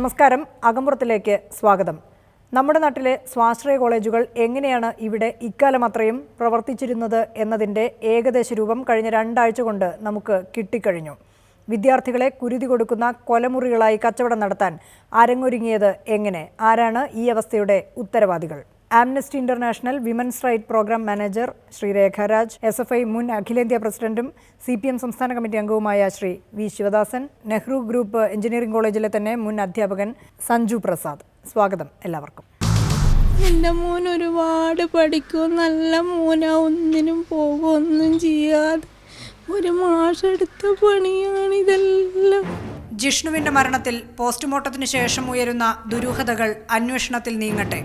നമസ്കാരം. അകമ്പുറത്തിലേക്ക് സ്വാഗതം. നമ്മുടെ നാട്ടിലെ സ്വാശ്രയ കോളേജുകൾ എങ്ങനെയാണ് ഇവിടെ ഇക്കാലം അത്രയും പ്രവർത്തിച്ചിരുന്നത് എന്നതിന്റെ ഏകദേശ രൂപം കഴിഞ്ഞ രണ്ടാഴ്ച കൊണ്ട് നമുക്ക് കിട്ടിക്കഴിഞ്ഞു. വിദ്യാർത്ഥികളെ കുരുതി കൊടുക്കുന്ന കൊലമുറികളായി കച്ചവടം നടത്താൻ അരങ്ങൊരുങ്ങിയത് എങ്ങനെ? ആരാണ് ഈ അവസ്ഥയുടെ ഉത്തരവാദികൾ? Amnesty International women's right programme manager Shri Rekharaj S F I മുൻ അഖിലേന്ത്യാ പ്രസിഡന്റും സി പി എം സംസ്ഥാന കമ്മിറ്റി അംഗവുമായ Shri V Sivadasan Nehru group engineering കോളേജിലെ തന്നെ മുൻ അധ്യാപകൻ സഞ്ജു പ്രസാദ്. സ്വാഗതം എല്ലാവർക്കും. എന്റെ മോൻ ഒരുപാട് പഠിക്കും നല്ല മോനാ ഒന്നിനും പോകും ഒന്നും ചെയ്യാതെ ഒരു മാഷെടുത്ത പണിയാണ് ഇതെല്ലാം. ജിഷ്ണുവിന്റെ മരണത്തിൽ പോസ്റ്റ്മോർട്ടത്തിന് ശേഷം ഉയരുന്ന ദുരൂഹതകൾ അന്വേഷണത്തിൽ നീങ്ങട്ടെ.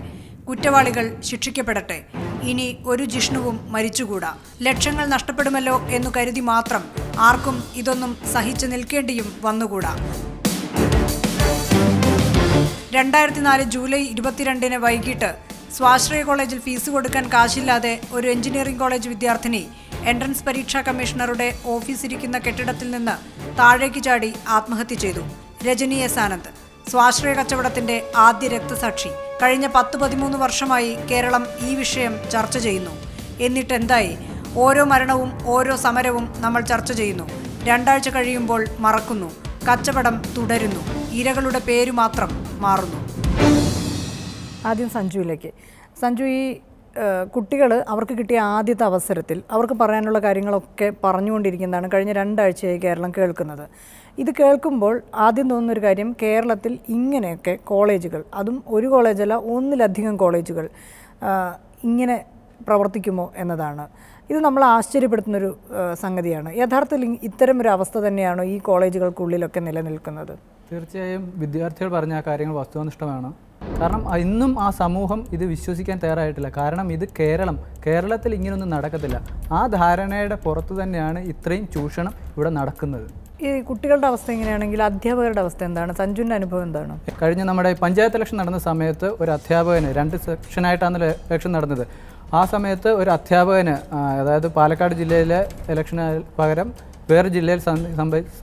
കുറ്റവാളികൾ ശിക്ഷിക്കപ്പെടട്ടെ. ഇനി ഒരു ജിഷ്ണുവും മരിച്ചുകൂടാ. ലക്ഷങ്ങൾ നഷ്ടപ്പെടുമല്ലോ എന്നു കരുതി മാത്രം ആർക്കും ഇതൊന്നും സഹിച്ചു നിൽക്കേണ്ടിയും വന്നുകൂടാ. രണ്ടായിരത്തി നാല് ജൂലൈ ഇരുപത്തിരണ്ടിന് വൈകിട്ട് സ്വാശ്രയ കോളേജിൽ ഫീസ് കൊടുക്കാൻ കാശില്ലാതെ ഒരു എഞ്ചിനീയറിംഗ് കോളേജ് വിദ്യാർത്ഥിനി എൻട്രൻസ് പരീക്ഷാ കമ്മീഷണറുടെ ഓഫീസ് ഇരിക്കുന്ന കെട്ടിടത്തിൽ നിന്ന് താഴേക്ക് ചാടി ആത്മഹത്യ ചെയ്തു. രജനി എസ് ആനന്ദ്. സ്വാശ്രയ കച്ചവടത്തിന്റെ ആദ്യ രക്തസാക്ഷി. കഴിഞ്ഞ പത്ത് പതിമൂന്ന് വർഷമായി കേരളം ഈ വിഷയം ചർച്ച ചെയ്യുന്നു. എന്നിട്ടെന്തായി? ഓരോ മരണവും ഓരോ സമരവും നമ്മൾ ചർച്ച ചെയ്യുന്നു. രണ്ടാഴ്ച കഴിയുമ്പോൾ മറക്കുന്നു. കച്ചവടം തുടരുന്നു. ഇരകളുടെ പേര് മാത്രം മാറുന്നു. ആദ്യം സഞ്ജുവിലേക്ക്. സഞ്ജു ഈ കുട്ടികൾ അവർക്ക് കിട്ടിയ ആദ്യത്തെ അവസരത്തിൽ അവർക്ക് പറയാനുള്ള കാര്യങ്ങളൊക്കെ പറഞ്ഞുകൊണ്ടിരിക്കുന്നതാണ് കഴിഞ്ഞ രണ്ടാഴ്ചയായി കേരളം കേൾക്കുന്നത്. ഇത് കേൾക്കുമ്പോൾ ആദ്യം തോന്നുന്നൊരു കാര്യം കേരളത്തിൽ ഇങ്ങനെയൊക്കെ കോളേജുകൾ അതും ഒരു കോളേജല്ല ഒന്നിലധികം കോളേജുകൾ ഇങ്ങനെ പ്രവർത്തിക്കുമോ എന്നതാണ്. ഇത് നമ്മൾ ആശ്ചര്യപ്പെടുത്തുന്നൊരു സംഗതിയാണ്. യഥാർത്ഥത്തിൽ ഇത്തരം ഒരു അവസ്ഥ തന്നെയാണോ ഈ കോളേജുകൾക്കുള്ളിലൊക്കെ നിലനിൽക്കുന്നത്? തീർച്ചയായും വിദ്യാർത്ഥികൾ പറഞ്ഞ കാര്യങ്ങൾ വസ്തുനിഷ്ഠമാണ്. കാരണം ഇന്നും ആ സമൂഹം ഇത് വിശ്വസിക്കാൻ തയ്യാറായിട്ടില്ല. കാരണം ഇത് കേരളം കേരളത്തിൽ ഇങ്ങനൊന്നും നടക്കത്തില്ല. ആ ധാരണയുടെ പുറത്ത് തന്നെയാണ് ഇത്രയും ചൂഷണം ഇവിടെ നടക്കുന്നത്. ഈ കുട്ടികളുടെ അവസ്ഥ എങ്ങനെയാണെങ്കിൽ അധ്യാപകരുടെ അവസ്ഥ എന്താണ്? സഞ്ജുവിന്റെ അനുഭവം എന്താണ്? കഴിഞ്ഞ നമ്മുടെ പഞ്ചായത്ത് ഇലക്ഷൻ നടന്ന സമയത്ത് ഒരു അധ്യാപകന് രണ്ട് സെക്ഷനായിട്ടാണ് ഇലക്ഷൻ നടന്നത്. ആ സമയത്ത് ഒരു അധ്യാപകന് അതായത് പാലക്കാട് ജില്ലയിലെ ഇലക്ഷന് പകരം വേറെ ജില്ലയിൽ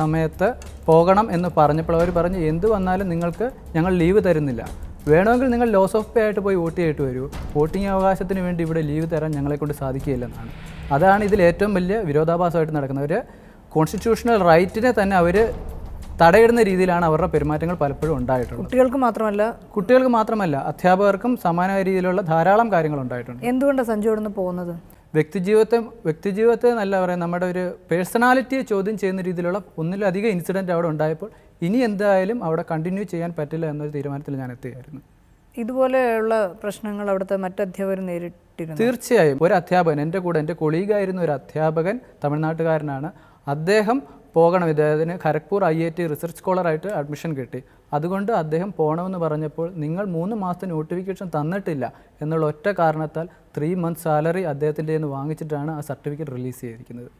സമയത്ത് പോകണം എന്ന് പറഞ്ഞപ്പോൾ അവർ പറഞ്ഞു എന്ത് വന്നാലും നിങ്ങൾക്ക് ഞങ്ങൾ ലീവ് തരുന്നില്ല. വേണമെങ്കിൽ നിങ്ങൾ ലോസ് ഓഫ് പേ ആയിട്ട് പോയി വോട്ട് ചെയ്തിട്ട് വരൂ. വോട്ടിംഗ് അവകാശത്തിന് വേണ്ടി ഇവിടെ ലീവ് തരാൻ ഞങ്ങളെ കൊണ്ട് സാധിക്കുകയില്ലെന്നാണ്. അതാണ് ഇതിൽ ഏറ്റവും വലിയ വിരോധാഭാസമായിട്ട് നടക്കുന്നത് അവർ കോൺസ്റ്റിറ്റ്യൂഷണൽ റൈറ്റിനെ തന്നെ അവർ തടയിടുന്ന രീതിയിലാണ് അവരുടെ പെരുമാറ്റങ്ങൾ പലപ്പോഴും ഉണ്ടായിട്ടുള്ളത്. കുട്ടികൾക്ക് മാത്രമല്ല കുട്ടികൾക്ക് മാത്രമല്ല അധ്യാപകർക്കും സമാന രീതിയിലുള്ള ധാരാളം കാര്യങ്ങൾ ഉണ്ടായിട്ടുണ്ട്. എന്തുകൊണ്ടാണ് സഞ്ജു ഇവിടുന്ന് പോകുന്നത്? വ്യക്തിജീവിതത്തെ വ്യക്തിജീവിതത്തെ എന്നല്ല പറയാം നമ്മുടെ ഒരു പേഴ്സണാലിറ്റിയെ ചോദ്യം ചെയ്യുന്ന രീതിയിലുള്ള ഒന്നിലധികം ഇൻസിഡന്റ് അവിടെ ഉണ്ടായപ്പോൾ ഇനി എന്തായാലും അവിടെ കണ്ടിന്യൂ ചെയ്യാൻ പറ്റില്ല എന്നൊരു തീരുമാനത്തിൽ ഞാൻ എത്തുകയായിരുന്നു. ഇതുപോലെയുള്ള പ്രശ്നങ്ങൾ അവിടുത്തെ മറ്റധ്യാപകർ നേരിട്ടിരുന്നു? തീർച്ചയായും. ഒരു അധ്യാപകൻ എന്റെ കൂടെ എന്റെ കൊളീഗായിരുന്ന ഒരു അധ്യാപകൻ തമിഴ്നാട്ടുകാരനാണ്. അദ്ദേഹം പോകണം. ഇദ്ദേഹത്തിന് Kharagpur I I T research സ്കോളറായിട്ട് admission കിട്ടി. അതുകൊണ്ട് അദ്ദേഹം പോകണമെന്ന് പറഞ്ഞപ്പോൾ നിങ്ങൾ മൂന്ന് മാസത്തെ നോട്ടിഫിക്കേഷൻ തന്നിട്ടില്ല എന്നുള്ള ഒറ്റ കാരണത്താൽ ത്രീ മന്ത് സാലറി അദ്ദേഹത്തിന്റെ നിന്ന് വാങ്ങിച്ചിട്ടാണ് ആ സർട്ടിഫിക്കറ്റ് റിലീസ് ചെയ്തിരിക്കുന്നത്.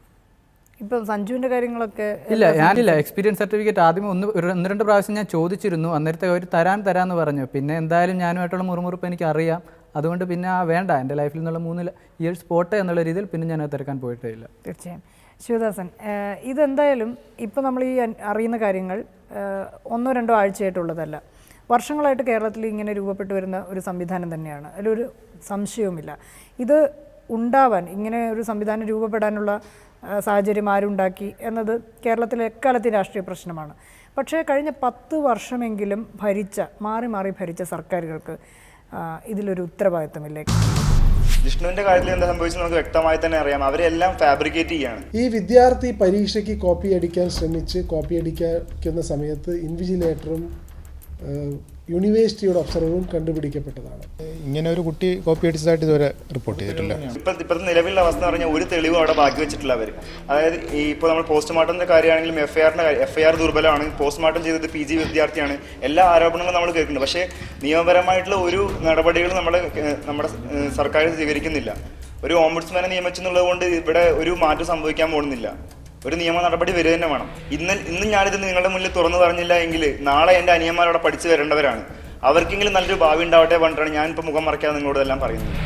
ഇപ്പം സഞ്ജുവിന്റെ കാര്യങ്ങളൊക്കെ ഇല്ല ഞാനില്ല. എക്സ്പീരിയൻസ് സർട്ടിഫിക്കറ്റ് ആദ്യം ഒന്ന് ഒരു ഒന്ന് രണ്ട് പ്രാവശ്യം ഞാൻ ചോദിച്ചിരുന്നു. അന്നേരത്തെ അവർ തരാൻ തരാന്ന് പറഞ്ഞു. പിന്നെ എന്തായാലും ഞാനുമായിട്ടുള്ള മുറുമുറുപ്പ് എനിക്ക് അറിയാം അതുകൊണ്ട് പിന്നെ ആ വേണ്ട. എന്റെ ലൈഫിൽ നിന്നുള്ള മൂന്ന് ഇയേഴ്സ് പോട്ടെ എന്നുള്ള രീതിയിൽ പിന്നെ ഞാൻ അത് തിരക്കാൻ പോയിട്ടേ ഇല്ല തീർച്ചയായും. ശിവദാസൻ ഇതെന്തായാലും ഇപ്പം നമ്മൾ ഈ അറിയുന്ന കാര്യങ്ങൾ ഒന്നോ രണ്ടോ ആഴ്ചയായിട്ടുള്ളതല്ല. വർഷങ്ങളായിട്ട് കേരളത്തിൽ ഇങ്ങനെ രൂപപ്പെട്ടു വരുന്ന ഒരു സംവിധാനം തന്നെയാണ്. അതിലൊരു സംശയവുമില്ല. ഇത് ഉണ്ടാവാൻ ഇങ്ങനെ ഒരു സംവിധാനം രൂപപ്പെടാനുള്ള സാഹചര്യം ആരുണ്ടാക്കി എന്നത് കേരളത്തിലെ എക്കാലത്തെ രാഷ്ട്രീയ പ്രശ്നമാണ്. പക്ഷേ കഴിഞ്ഞ പത്ത് വർഷമെങ്കിലും ഭരിച്ച മാറി മാറി ഭരിച്ച സർക്കാരുകൾക്ക് ഇതിലൊരു ഉത്തരവാദിത്തമില്ലേ ജിഷ്ണുവിന്റെ കാര്യത്തിൽ എന്താ സംഭവിച്ചത് നമുക്ക് വ്യക്തമായി തന്നെ അറിയാം. അവരെല്ലാം ഫാബ്രിക്കേറ്റ് ചെയ്യാണ്. ഈ വിദ്യാർത്ഥി പരീക്ഷയ്ക്ക് കോപ്പി അടിക്കാൻ ശ്രമിച്ച് കോപ്പി അടിക്കുന്ന സമയത്ത് ഇൻവിജിലേറ്ററും യൂണിവേഴ്സിറ്റിയുടെ ഒബ്സർവറും കണ്ടുപിടിക്കപ്പെട്ടതാണ്. ഇങ്ങനെ ഒരു കുട്ടി കോപ്പി അടിച്ചതായിട്ട് ഇതുവരെ റിപ്പോർട്ട് ചെയ്തിട്ടില്ല. ഇപ്പൊ ഇപ്പോഴത്തെ നിലവിലുള്ള അവസ്ഥ എന്ന് പറഞ്ഞാൽ ഒരു തെളിവും അവിടെ ബാക്കി വെച്ചിട്ടില്ല അവർ. അതായത് ഈ ഇപ്പോൾ നമ്മൾ പോസ്റ്റ്മോർട്ടത്തിന്റെ കാര്യമാണെങ്കിലും എഫ് ഐ ആറിന്റെ എഫ് ഐ ആർ ദുർബലമാണ്. പോസ്റ്റ്മോർട്ടം ചെയ്തത് പി ജി വിദ്യാർത്ഥിയാണ്. എല്ലാ ആരോപണങ്ങളും നമ്മൾ കേൾക്കുന്നുണ്ട്. പക്ഷേ നിയമപരമായിട്ടുള്ള ഒരു നടപടികളും നമ്മുടെ നമ്മുടെ സർക്കാർ സ്വീകരിക്കുന്നില്ല. ഒരു ഓംബുഡ്സ്മാനെ നിയമിച്ചെന്നുള്ളത് കൊണ്ട് ഇവിടെ ഒരു മാറ്റം സംഭവിക്കാൻ പോകുന്നില്ല. ഒരു നിയമ നടപടി വരിക തന്നെ വേണം. ഇന്ന് ഇന്ന് ഞാനിത് നിങ്ങളുടെ മുന്നിൽ തുറന്നു പറഞ്ഞില്ല എങ്കിൽ നാളെ എന്റെ അനിയന്മാരോടെ പഠിച്ചു വരേണ്ടവരാണ്. അവർക്കെങ്കിലും നല്ലൊരു ഭാവി ഉണ്ടാവട്ടെ പറഞ്ഞിട്ടാണ് ഞാനിപ്പോൾ മുഖം മറക്കാതെ നിങ്ങളോടെല്ലാം പറയുന്നത്.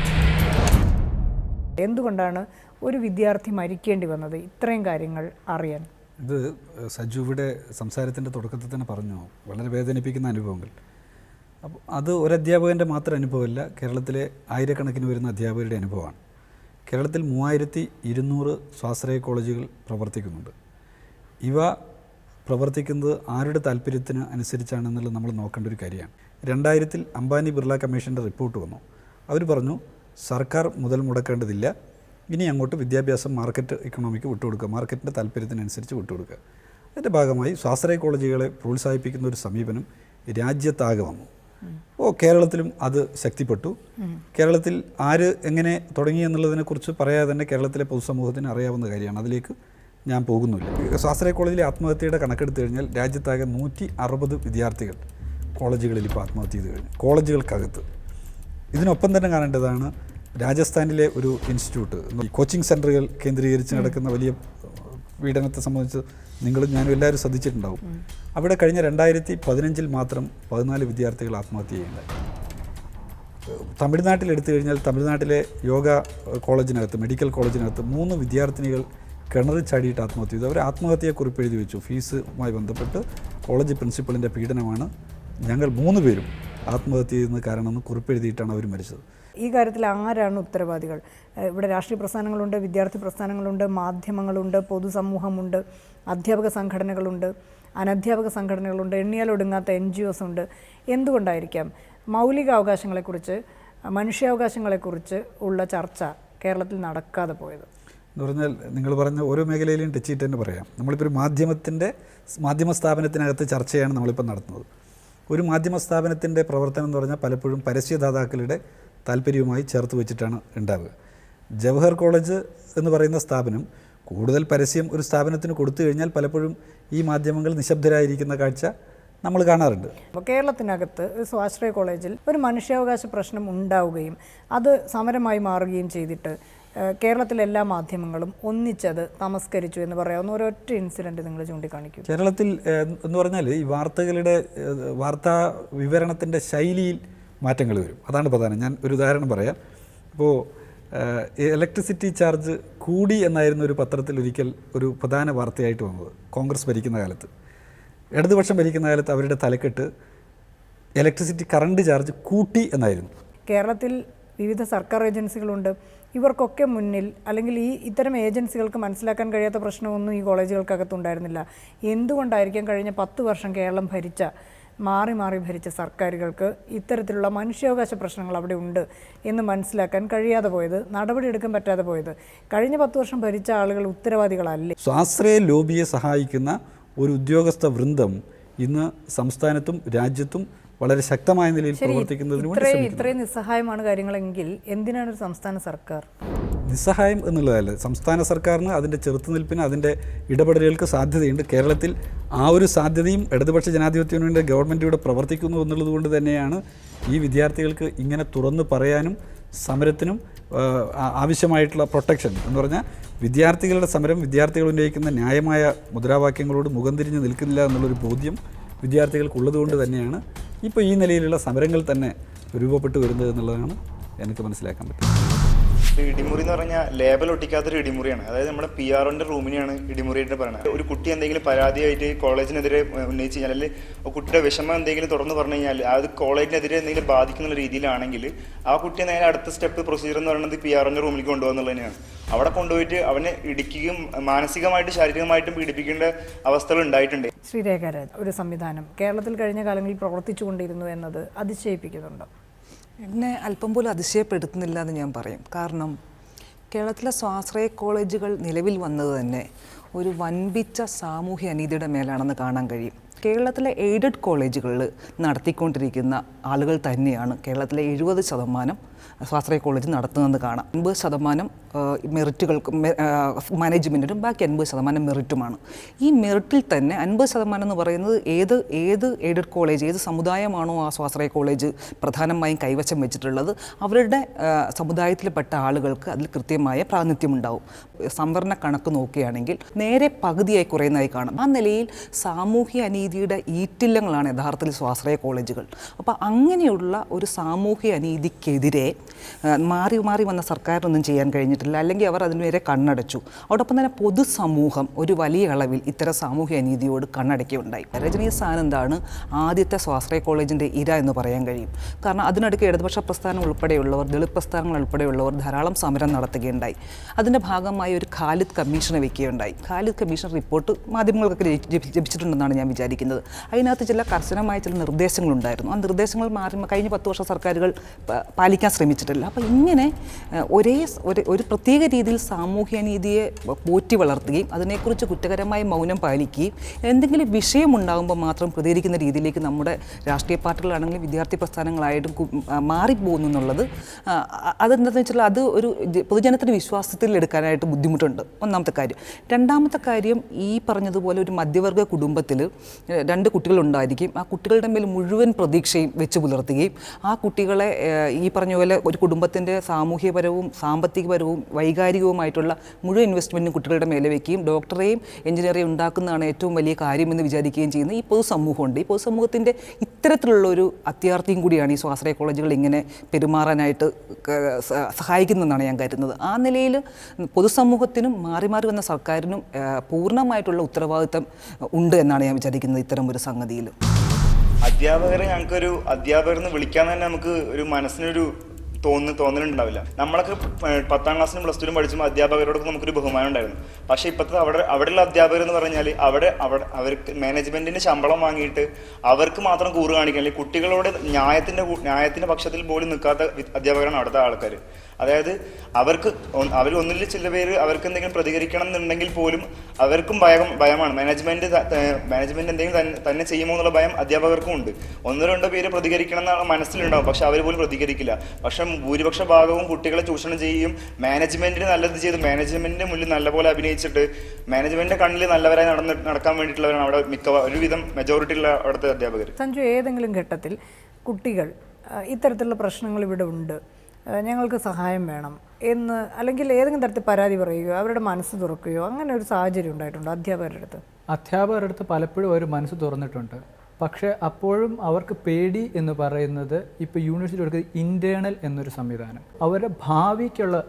എന്തുകൊണ്ടാണ് ഒരു വിദ്യാർത്ഥി മരിക്കേണ്ടി വന്നത്? ഇത്രയും കാര്യങ്ങൾ അറിയാൻ. ഇത് സജുവിടെ സംസാരത്തിന്റെ തുടക്കത്തിൽ തന്നെ പറഞ്ഞു. വളരെ വേദനിപ്പിക്കുന്ന അനുഭവങ്ങൾ. അപ്പോൾ അത് ഒരു അധ്യാപകന്റെ മാത്രം അനുഭവമല്ല കേരളത്തിലെ ആയിരക്കണക്കിന് വരുന്ന അധ്യാപകരുടെ അനുഭവമാണ്. കേരളത്തിൽ മൂവായിരത്തി ഇരുന്നൂറ് സ്വാശ്രയ കോളേജുകൾ പ്രവർത്തിക്കുന്നുണ്ട്. ഇവ പ്രവർത്തിക്കുന്നത് ആരുടെ താല്പര്യത്തിന് അനുസരിച്ചാണെന്നുള്ളത് നമ്മൾ നോക്കേണ്ട ഒരു കാര്യമാണ്. രണ്ടായിരത്തിൽ അംബാനി ബിർള കമ്മീഷന്റെ റിപ്പോർട്ട് വന്നു. അവർ പറഞ്ഞു സർക്കാർ മുതൽ മുടക്കേണ്ടതില്ല. ഇനി അങ്ങോട്ട് വിദ്യാഭ്യാസം മാർക്കറ്റ് ഇക്കണോമിക്ക് വിട്ടുകൊടുക്കുക മാർക്കറ്റിന്റെ താല്പര്യത്തിനനുസരിച്ച് വിട്ടുകൊടുക്കുക. അതിന്റെ ഭാഗമായി സ്വാശ്രയ കോളേജുകളെ പ്രോത്സാഹിപ്പിക്കുന്ന ഒരു സമീപനം രാജ്യത്താകെ വന്നു. ഓ കേരളത്തിലും അത് ശക്തിപ്പെട്ടു. കേരളത്തിൽ ആര് എങ്ങനെ തുടങ്ങി എന്നുള്ളതിനെക്കുറിച്ച് പറയാതെ തന്നെ കേരളത്തിലെ പൊതുസമൂഹത്തിന് അറിയാവുന്ന കാര്യമാണ്. അതിലേക്ക് ഞാൻ പോകുന്നില്ല സ്വാശ്രയ കോളേജിലെ ആത്മഹത്യയുടെ കണക്കെടുത്തു കഴിഞ്ഞാൽ രാജ്യത്താകെ നൂറ്റി അറുപത് വിദ്യാർത്ഥികൾ കോളേജുകളിൽ ഇപ്പോൾ ആത്മഹത്യ ചെയ്ത് കഴിഞ്ഞു. കോളേജുകൾക്കകത്ത്. ഇതിനൊപ്പം തന്നെ കാണേണ്ടതാണ് രാജസ്ഥാനിലെ ഒരു ഇൻസ്റ്റിറ്റ്യൂട്ട്. കോച്ചിങ് സെന്ററുകൾ കേന്ദ്രീകരിച്ച് നടക്കുന്ന വലിയ പീഡനത്തെ സംബന്ധിച്ച് നിങ്ങളും ഞാനും എല്ലാവരും ശ്രദ്ധിച്ചിട്ടുണ്ടാവും. അവിടെ കഴിഞ്ഞ രണ്ടായിരത്തി പതിനഞ്ചിൽ മാത്രം പതിനാല് വിദ്യാർത്ഥികൾ ആത്മഹത്യ ചെയ്യുന്നുണ്ട്. തമിഴ്നാട്ടിൽ എടുത്തു കഴിഞ്ഞാൽ തമിഴ്നാട്ടിലെ യോഗ കോളേജിനകത്ത് മെഡിക്കൽ കോളേജിനകത്ത് മൂന്ന് വിദ്യാർത്ഥിനികൾ കിണറിൽ ചാടിയിട്ട് ആത്മഹത്യ ചെയ്തു. അവർ ആത്മഹത്യയെക്കുറിപ്പ് എഴുതി വെച്ചു. ഫീസുമായി ബന്ധപ്പെട്ട് കോളേജ് പ്രിൻസിപ്പളിന്റെ പീഡനമാണ് ഞങ്ങൾ മൂന്ന് പേരും ആത്മഹത്യ ചെയ്യുന്ന കാരണമെന്ന് കുറിപ്പെഴുതിയിട്ടാണ് അവർ മരിച്ചത്. ഈ കാര്യത്തിൽ ആരാണ് ഉത്തരവാദികൾ? ഇവിടെ രാഷ്ട്രീയ പ്രസ്ഥാനങ്ങളുണ്ട് വിദ്യാർത്ഥി പ്രസ്ഥാനങ്ങളുണ്ട് മാധ്യമങ്ങളുണ്ട് പൊതുസമൂഹമുണ്ട് അധ്യാപക സംഘടനകളുണ്ട് അനധ്യാപക സംഘടനകളുണ്ട് എണ്ണിയാൽ ഒടുങ്ങാത്ത എൻ ജി ഒസ് ഉണ്ട്. എന്തുകൊണ്ടായിരിക്കാം? മൗലിക അവകാശങ്ങളെക്കുറിച്ച് മനുഷ്യാവകാശങ്ങളെക്കുറിച്ച് ഉള്ള ചർച്ച കേരളത്തിൽ നടക്കാതെ പോയത്? എന്ന് പറഞ്ഞാൽ നിങ്ങൾ പറഞ്ഞ ഓരോ മേഖലയിലും ടച്ച് തന്നെ പറയാം. നമ്മളിപ്പോൾ ഒരു മാധ്യമത്തിന്റെ മാധ്യമ സ്ഥാപനത്തിനകത്ത് ചർച്ചയാണ് നമ്മളിപ്പോൾ നടത്തുന്നത്. ഒരു മാധ്യമ സ്ഥാപനത്തിന്റെ പ്രവർത്തനം എന്ന് പറഞ്ഞാൽ പലപ്പോഴും പരസ്യദാതാക്കളുടെ താല്പര്യവുമായി ചേർത്ത് വെച്ചിട്ടാണ് ഉണ്ടാവുക. ജവഹർ കോളേജ് എന്ന് പറയുന്ന സ്ഥാപനം കൂടുതൽ പരസ്യം ഒരു സ്ഥാപനത്തിന് കൊടുത്തു കഴിഞ്ഞാൽ പലപ്പോഴും ഈ മാധ്യമങ്ങൾ നിശബ്ദരായിരിക്കുന്ന കാഴ്ച നമ്മൾ കാണാറുണ്ട്. അപ്പോൾ കേരളത്തിനകത്ത് ഒരു സ്വാശ്രയ കോളേജിൽ ഒരു മനുഷ്യാവകാശ പ്രശ്നം ഉണ്ടാവുകയും അത് സമരമായി മാറുകയും ചെയ്തിട്ട് കേരളത്തിലെ എല്ലാ മാധ്യമങ്ങളും ഒന്നിച്ചത് തമസ്കരിച്ചു എന്ന് പറയാവുന്ന ഒരൊറ്റ ഇൻസിഡന്റ് നിങ്ങൾ ചൂണ്ടിക്കാണിക്കും. കേരളത്തിൽ എന്ന് പറഞ്ഞാൽ ഈ വാർത്തകളുടെ വാർത്താ വിവരണത്തിന്റെ ശൈലിയിൽ മാറ്റങ്ങൾ വരും. അതാണ് പ്രധാനം. ഞാൻ ഒരു ഉദാഹരണം പറയാം. ഇപ്പോൾ ഇലക്ട്രിസിറ്റി ചാർജ് കൂടി എന്നായിരുന്നു ഒരു പത്രത്തിൽ ഒരിക്കൽ ഒരു പ്രധാന വാർത്തയായിട്ട് വന്നത്. കോൺഗ്രസ് ഭരിക്കുന്ന കാലത്ത്. ഇടതുപക്ഷം ഭരിക്കുന്ന കാലത്ത് അവരുടെ തലക്കെട്ട് ഇലക്ട്രിസിറ്റി കറണ്ട് ചാർജ് കൂട്ടി എന്നായിരുന്നു. കേരളത്തിൽ വിവിധ സർക്കാർ ഏജൻസികളുണ്ട്. ഇവർക്കൊക്കെ മുന്നിൽ അല്ലെങ്കിൽ ഈ ഇത്തരം ഏജൻസികൾക്ക് മനസ്സിലാക്കാൻ കഴിയാത്ത പ്രശ്നമൊന്നും ഈ കോളേജുകൾക്കകത്തുണ്ടായിരുന്നില്ല എന്തുകൊണ്ടായിരിക്കാം കഴിഞ്ഞ പത്ത് വർഷം കേരളം ഭരിച്ച മാറി മാറി ഭരിച്ച സർക്കാരുകൾക്ക് ഇത്തരത്തിലുള്ള മനുഷ്യാവകാശ പ്രശ്നങ്ങൾ അവിടെ ഉണ്ട് എന്ന് മനസ്സിലാക്കാൻ കഴിയാതെ പോയത് നടപടിയെടുക്കാൻ പറ്റാതെ പോയത്. കഴിഞ്ഞ പത്ത് വർഷം ഭരിച്ച ആളുകൾ ഉത്തരവാദികളല്ലേ? സ്വാശ്രയ ലോബിയെ സഹായിക്കുന്ന ഒരു ഉദ്യോഗസ്ഥ വൃന്ദം ഇന്ന് സംസ്ഥാനത്തും രാജ്യത്തും വളരെ ശക്തമായ നിലയിൽ പ്രവർത്തിക്കുന്നതിന് വേണ്ടി ഇത്രയും നിസ്സഹായമാണ് കാര്യങ്ങളെങ്കിൽ എന്തിനാണ് ഒരു സംസ്ഥാന സർക്കാർ? നിസ്സഹായം എന്നുള്ളതല്ല സംസ്ഥാന സർക്കാരിന് അതിന്റെ ചെറുത്തുനിൽപ്പിന് അതിന്റെ ഇടപെടലുകൾക്ക് സാധ്യതയുണ്ട്. കേരളത്തിൽ ആ ഒരു സാധ്യതയും ഇടതുപക്ഷ ജനാധിപത്യ വേണ്ടി ഗവൺമെന്റ് ഇവിടെ പ്രവർത്തിക്കുന്നു എന്നുള്ളത് കൊണ്ട് തന്നെയാണ് ഈ വിദ്യാർത്ഥികൾക്ക് ഇങ്ങനെ തുറന്നു പറയാനും സമരത്തിനും ആവശ്യമായിട്ടുള്ള പ്രൊട്ടക്ഷൻ എന്ന് പറഞ്ഞാൽ വിദ്യാർത്ഥികളുടെ സമരം വിദ്യാർത്ഥികൾ ഉന്നയിക്കുന്ന ന്യായമായ മുദ്രാവാക്യങ്ങളോട് മുഖം തിരിഞ്ഞ് നിൽക്കുന്നില്ല എന്നുള്ളൊരു ബോധ്യം വിദ്യാർത്ഥികൾക്കുള്ളതുകൊണ്ട് തന്നെയാണ്. ഇപ്പോൾ ഈ നിലയിലുള്ള സമരങ്ങൾ തന്നെ രൂപപ്പെട്ടു വരുന്നത് എന്നുള്ളതാണ് എനിക്ക് മനസ്സിലാക്കാൻ പറ്റുന്നത്. ഇടിമുറി എന്ന് പറഞ്ഞാൽ ലേബൽ ഒട്ടിക്കാത്തൊരു ഇടിമുറിയാണ്. അതായത് നമ്മുടെ പി ആറിന്റെ റൂമിനെയാണ് ഇടിമുറി എന്ന് പറയുന്നത് ഒരു കുട്ടി എന്തെങ്കിലും പരാതിയായിട്ട് കോളേജിനെതിരെ ഉന്നയിച്ച് കഴിഞ്ഞാൽ അല്ലെങ്കിൽ കുട്ടിയുടെ വിഷമം എന്തെങ്കിലും തുറന്നു പറഞ്ഞു കഴിഞ്ഞാൽ അത് കോളേജിനെതിരെ എന്തെങ്കിലും ബാധിക്കുന്ന രീതിയിലാണെങ്കിൽ ആ കുട്ടിയെ നേരെ അടുത്ത സ്റ്റെപ്പ് പ്രൊസീജിയർ എന്ന് പറയുന്നത് പി ആറിന്റെ റൂമിലേക്ക് കൊണ്ടുപോകുന്നത് തന്നെയാണ്. അവിടെ കൊണ്ടുപോയിട്ട് അവനെ ഇടിക്കുകയും മാനസികമായിട്ടും ശാരീരികമായിട്ടും പീഡിപ്പിക്കേണ്ട അവസ്ഥകൾ ഉണ്ടായിട്ടുണ്ട്. ശ്രീരേഖരാജ് ഒരു സംവിധാനം കേരളത്തിൽ കഴിഞ്ഞ കാലങ്ങളിൽ പ്രവർത്തിച്ചുകൊണ്ടിരുന്നു എന്നത് അതിശയിപ്പിക്കുന്നുണ്ടോ. എന്നെ അല്പം പോലും അതിശയപ്പെടുത്തുന്നില്ല എന്ന് ഞാൻ പറയും. കാരണം കേരളത്തിലെ സ്വാശ്രയ കോളേജുകൾ നിലവിൽ വന്നത് തന്നെ ഒരു വൻപിച്ച സാമൂഹ്യ അനീതിയുടെ മേലാണെന്ന് കാണാൻ കഴിയും. കേരളത്തിലെ എയ്ഡഡ് കോളേജുകളിൽ നടത്തിക്കൊണ്ടിരിക്കുന്ന ആളുകൾ തന്നെയാണ് കേരളത്തിലെ എഴുപത് ശതമാനം സ്വാശ്രയ കോളേജ് നടത്തുന്നത് കാണാം. അൻപത് ശതമാനം മെറിറ്റുകൾക്ക് മാനേജ്മെന്റിനും ബാക്കി അൻപത് ശതമാനം മെറിറ്റുമാണ്. ഈ മെറിറ്റിൽ തന്നെ അൻപത് ശതമാനം എന്ന് പറയുന്നത് ഏത് ഏത് എയ്ഡഡ് കോളേജ് ഏത് സമുദായമാണോ ആ സ്വാശ്രയ കോളേജ് പ്രധാനമായും കൈവശം വെച്ചിട്ടുള്ളത്? അവരുടെ സമുദായത്തിൽപ്പെട്ട ആളുകൾക്ക് അതിൽ കൃത്യമായ പ്രാതിനിധ്യമുണ്ടാവും. സംവരണ കണക്ക് നോക്കുകയാണെങ്കിൽ നേരെ പകുതിയായി കുറയുന്നതായി കാണാം. ആ നിലയിൽ സാമൂഹ്യ അനീതിയുടെ ഈറ്റില്ലങ്ങളാണ് യഥാർത്ഥത്തിൽ സ്വാശ്രയ കോളേജുകൾ. അപ്പോൾ അങ്ങനെയുള്ള ഒരു സാമൂഹ്യ അനീതിക്കെതിരെ മാറി മാറി വന്ന സർക്കാരിനൊന്നും ചെയ്യാൻ കഴിഞ്ഞിട്ടില്ല അല്ലെങ്കിൽ അവർ അതിന് കണ്ണടച്ചു. അതോടൊപ്പം തന്നെ പൊതുസമൂഹം ഒരു വലിയ അളവിൽ ഇത്തരം സാമൂഹ്യ അനീതിയോട് കണ്ണടയ്ക്കുകയുണ്ടായി. രജനീ സാനന്ദാണ് ആദ്യത്തെ സ്വാശ്രയ കോളേജിന്റെ ഇര എന്ന് പറയാൻ കഴിയും. കാരണം അതിനടുക്ക് ഇടതുപക്ഷ പ്രസ്ഥാനം ഉൾപ്പെടെയുള്ളവർ ദളിത് പ്രസ്ഥാനങ്ങൾ ഉൾപ്പെടെയുള്ളവർ ധാരാളം സമരം നടത്തുകയുണ്ടായി. അതിന്റെ ഭാഗമായി ഒരു ഖാലിദ് കമ്മീഷനെ വയ്ക്കുകയുണ്ടായി ഖാലിദ് കമ്മീഷൻ റിപ്പോർട്ട് മാധ്യമങ്ങൾക്കൊക്കെ ലഭി- ലഭി- ലഭിച്ചിട്ടുണ്ടെന്നാണ് ഞാൻ വിചാരിക്കുന്നത്. അതിനകത്ത് ചില കർശനമായ ചില നിർദ്ദേശങ്ങളുണ്ടായിരുന്നു. ആ നിർദ്ദേശങ്ങൾ മാറി കഴിഞ്ഞ പത്ത് വർഷം സർക്കാരുകൾ പാലിക്കാൻ ശ്രമിച്ചിട്ടില്ല. അപ്പോൾ ഇങ്ങനെ ഒരേ ഒരു പ്രത്യേക രീതിയിൽ സാമൂഹ്യനീതിയെ പോറ്റി വളർത്തുകയും അതിനെക്കുറിച്ച് കുറ്റകരമായ മൗനം പാലിക്കുകയും എന്തെങ്കിലും വിഷയമുണ്ടാകുമ്പോൾ മാത്രം പ്രതികരിക്കുന്ന രീതിയിലേക്ക് നമ്മുടെ രാഷ്ട്രീയ പാർട്ടികളാണെങ്കിലും വിദ്യാർത്ഥി പ്രസ്ഥാനങ്ങളായിട്ടും മാറിപ്പോകുന്നു എന്നുള്ളത് അതെന്താണെന്ന് വെച്ചാൽ അത് ഒരു പൊതുജനത്തിന്റെ വിശ്വാസത്തിൽ എടുക്കാനായിട്ട് ബുദ്ധിമുട്ടുണ്ട്. ഒന്നാമത്തെ കാര്യം. രണ്ടാമത്തെ കാര്യം ഈ പറഞ്ഞതുപോലെ ഒരു മധ്യവർഗ കുടുംബത്തിൽ രണ്ട് കുട്ടികളുണ്ടായിരിക്കും. ആ കുട്ടികളുടെ മേൽ മുഴുവൻ പ്രതീക്ഷയും വെച്ച് പുലർത്തുകയും ആ കുട്ടികളെ ഈ പറഞ്ഞ പോലെ ഒരു കുടുംബത്തിന്റെ സാമൂഹ്യപരവും സാമ്പത്തികപരവും വൈകാരികവുമായിട്ടുള്ള മുഴുവൻ ഇൻവെസ്റ്റ്മെന്റും കുട്ടികളുടെ മേലെ വയ്ക്കുകയും ഡോക്ടറെയും എഞ്ചിനീയറെയും ഉണ്ടാക്കുന്നതാണ് ഏറ്റവും വലിയ കാര്യമെന്ന് വിചാരിക്കുകയും ചെയ്യുന്ന ഈ പൊതുസമൂഹമുണ്ട്. ഈ പൊതുസമൂഹത്തിന്റെ ഇത്തരത്തിലുള്ള ഒരു അത്യാർത്ഥിയും കൂടിയാണ് ഈ സ്വാശ്രയ കോളേജുകൾ ഇങ്ങനെ പെരുമാറാനായിട്ട് സഹായിക്കുന്നതെന്നാണ് ഞാൻ കരുതുന്നത്. ആ നിലയിൽ പൊതുസമൂഹത്തിനും മാറി മാറി വന്ന സർക്കാരിനും പൂർണമായിട്ടുള്ള ഉത്തരവാദിത്തം ഉണ്ട് എന്നാണ് ഞാൻ വിചാരിക്കുന്നത്. ഇത്തരം ഒരു സംഗതിയിൽ. അധ്യാപകരെ ഞങ്ങൾക്കൊരു അധ്യാപകർ എന്ന് വിളിക്കാൻ തന്നെ നമുക്ക് ഒരു മനസ്സിനൊരു തോന്നുന്നു തോന്നലുണ്ടാവില്ല. നമ്മളൊക്കെ പത്താം ക്ലാസ്സിലും പ്ലസ് ടുവിലും പഠിച്ചുമ്പോൾ അധ്യാപകരോടൊക്കെ നമുക്കൊരു ബഹുമാനം ഉണ്ടായിരുന്നു. പക്ഷേ ഇപ്പോഴത്തെ അവിടെ അവിടെയുള്ള അധ്യാപകർ എന്ന് പറഞ്ഞാൽ അവിടെ അവിടെ അവർക്ക് മാനേജ്മെന്റിന്റെ ശമ്പളം വാങ്ങിയിട്ട് അവർക്ക് മാത്രം കൂറ് കാണിക്കാൻ അല്ലെങ്കിൽ കുട്ടികളോട് ന്യായത്തിന്റെ ന്യായത്തിന്റെ പക്ഷത്തിൽ പോലും നിൽക്കാത്ത അധ്യാപകരാണ് അവിടുത്തെ ആൾക്കാർ അതായത് അവർക്ക് അവർ ഒന്നിൽ ചില പേര് അവർക്ക് എന്തെങ്കിലും പ്രതികരിക്കണം എന്നുണ്ടെങ്കിൽ പോലും അവർക്കും ഭയം ഭയമാണ്. മാനേജ്മെന്റ് മാനേജ്മെന്റ് എന്തെങ്കിലും തന്നെ- ചെയ്യുമോ എന്നുള്ള ഭയം അധ്യാപകർക്കും ഉണ്ട്. ഒന്നോ രണ്ടോ പേര് പ്രതികരിക്കണം എന്നാണ് മനസ്സിലുണ്ടാവും. പക്ഷെ അവർ പോലും പ്രതികരിക്കില്ല. പക്ഷെ ഭൂരിപക്ഷ ഭാഗവും കുട്ടികളെ ചൂഷണം ചെയ്യും മാനേജ്മെന്റിന് നല്ലത് ചെയ്ത് മാനേജ്മെന്റിന്റെ മുന്നിൽ നല്ലപോലെ അഭിനയിച്ചിട്ട് മാനേജ്മെന്റിന്റെ കണ്ണിൽ നല്ലവരായി നടന്ന് നടക്കാൻ വേണ്ടിയിട്ടുള്ളവരാണ് അവിടെ മിക്ക ഒരുവിധം മെജോറിറ്റി ഉള്ള അവിടുത്തെ അധ്യാപകർ സഞ്ജു ഏതെങ്കിലും ഘട്ടത്തിൽ കുട്ടികൾ ഇത്തരത്തിലുള്ള പ്രശ്നങ്ങൾ ഇവിടെ ഉണ്ട്. ഞങ്ങൾക്ക് സഹായം വേണം എന്ന് അല്ലെങ്കിൽ ഏതെങ്കിലും തരത്തിൽ പരാതി പറയുകയോ അവരുടെ മനസ്സ് തുറക്കുകയോ അങ്ങനെ ഒരു സാഹചര്യം ഉണ്ടായിട്ടുണ്ടോ അധ്യാപകരുടെ അടുത്ത്. അധ്യാപകരുടെ അടുത്ത് പലപ്പോഴും അവർ മനസ്സ് തുറന്നിട്ടുണ്ട്. പക്ഷേ അപ്പോഴും അവർക്ക് പേടി എന്ന് പറയുന്നത് ഇപ്പോൾ യൂണിവേഴ്സിറ്റി കൊടുക്കുന്നത് ഇന്റേണൽ എന്നൊരു സംവിധാനം. അവരുടെ ഭാവിക്കുള്ള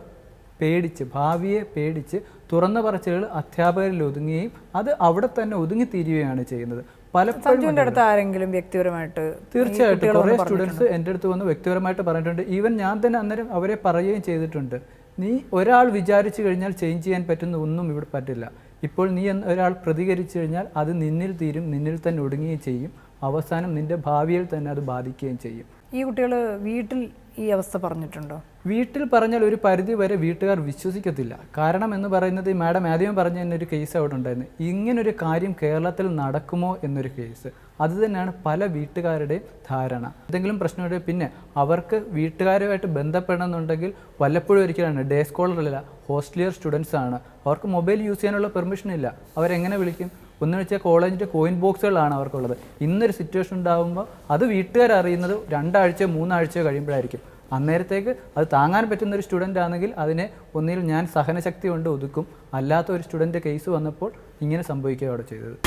പേടിച്ച് ഭാവിയെ പേടിച്ച് തുറന്ന പറച്ചിലുകൾ അധ്യാപകരിൽ ഒതുങ്ങുകയും അത് അവിടെ തന്നെ ഒതുങ്ങിത്തീരുകയാണ് ചെയ്യുന്നത്. പലപ്പോഴും അടുത്ത് ആരെങ്കിലും വ്യക്തിപരമായിട്ട് തീർച്ചയായിട്ടും. കുറേ സ്റ്റുഡൻസ് എന്റെ അടുത്ത് വന്ന് വ്യക്തിപരമായിട്ട് പറഞ്ഞിട്ടുണ്ട്. ഈവൻ ഞാൻ തന്നെ അന്നേരം അവരെ പറയുകയും ചെയ്തിട്ടുണ്ട്. നീ ഒരാൾ വിചാരിച്ചു കഴിഞ്ഞാൽ ചേഞ്ച് ചെയ്യാൻ പറ്റുന്ന ഒന്നും ഇവിടെ പറ്റില്ല. ഇപ്പോൾ നീ ഒരാൾ പ്രതികരിച്ചു കഴിഞ്ഞാൽ അത് നിന്നിൽ തീരും നിന്നിൽ തന്നെ ഒടുങ്ങുകയും ചെയ്യും. അവസാനം നിന്റെ ഭാവിയിൽ തന്നെ അത് ബാധിക്കുകയും ചെയ്യും. ഈ കുട്ടികൾ വീട്ടിൽ ഈ അവസ്ഥ പറഞ്ഞിട്ടുണ്ടോ? വീട്ടിൽ പറഞ്ഞാൽ ഒരു പരിധി വരെ വീട്ടുകാർ വിശ്വസിക്കത്തില്ല. കാരണം എന്ന് പറയുന്നത് ഈ മാഡം ആദ്യം പറഞ്ഞ തന്നെ ഒരു കേസ് അവിടെ ഉണ്ടായിരുന്നു. ഇങ്ങനൊരു കാര്യം കേരളത്തിൽ നടക്കുമോ എന്നൊരു കേസ് അത് തന്നെയാണ് പല വീട്ടുകാരുടെയും ധാരണ. എന്തെങ്കിലും പ്രശ്നമുണ്ടെങ്കിൽ പിന്നെ അവർക്ക് വീട്ടുകാരുമായിട്ട് ബന്ധപ്പെടണമെന്നുണ്ടെങ്കിൽ വല്ലപ്പോഴും ഒരിക്കലാണ്. ഡേ സ്കോളറല്ല ഹോസ്റ്റലിയർ സ്റ്റുഡൻസ് ആണ്. അവർക്ക് മൊബൈൽ യൂസ് ചെയ്യാനുള്ള പെർമിഷൻ ഇല്ല. അവരെങ്ങനെ വിളിക്കും? ഒന്ന് വെച്ചാൽ കോളേജിന്റെ കോയിൻ ബോക്സുകളാണ് അവർക്കുള്ളത്. ഇന്നൊരു സിറ്റുവേഷൻ ഉണ്ടാകുമ്പോൾ അത് വീട്ടുകാർ അറിയുന്നത് രണ്ടാഴ്ചയോ മൂന്നാഴ്ചയോ കഴിയുമ്പോഴായിരിക്കും. അന്നേരത്തേക്ക് അത് താങ്ങാൻ പറ്റുന്ന ഒരു സ്റ്റുഡന്റ് ആണെങ്കിൽ അതിനെ ഒന്നിൽ ഞാൻ സഹനശക്തി കൊണ്ട് ഒതുക്കും. അല്ലാത്ത ഒരു സ്റ്റുഡന്റ് കേസ് വന്നപ്പോൾ ഇങ്ങനെ സംഭവിക്കുക അവിടെ ചെയ്തത്.